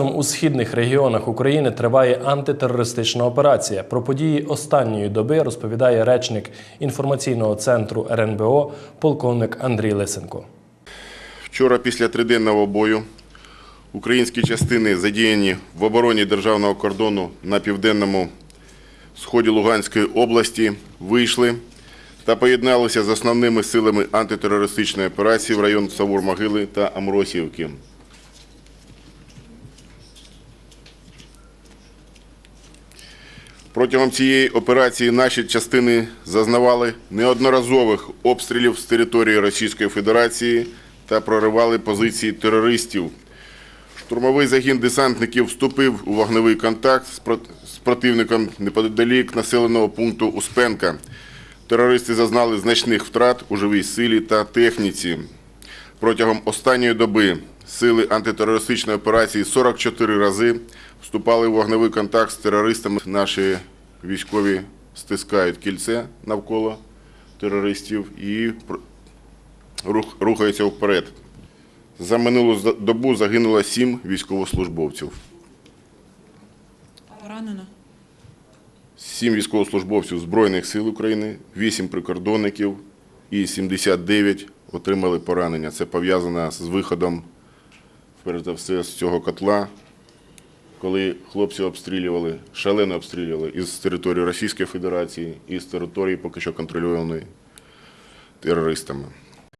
У східних регіонах України триває антитерористична операція. Про події останньої доби розповідає речник інформаційного центру РНБО полковник Андрій Лисенко. Вчора після триденного бою українські частини задіяні в обороні державного кордону на південному сході Луганської області вийшли та поєдналися з основними силами антитерористичної операції в район Савур-Могили та Амросіївки. Протягом цієї операції наші частини зазнавали неодноразових обстрілів з території Російської Федерації та проривали позиції терористів. Штурмовий загін десантників вступив у вогневий контакт з противником неподалік населеного пункту Успенка. Терористи зазнали значних втрат у живій силі та техніці. Протягом останньої доби сили антитерористичної операції 44 рази вступали у вогневий контакт з терористами. Наші військові стискають кільце навколо терористів і рухаються вперед. За минулу добу загинуло сім військовослужбовців. Поранено. Сім військовослужбовців Збройних сил України, вісім прикордонників і 79 отримали поранення. Це пов'язано з виходом, перш за все, з цього котла, коли хлопці обстрілювали, шалено обстрілювали із території Російської Федерації і з території поки що контрольованої терористами.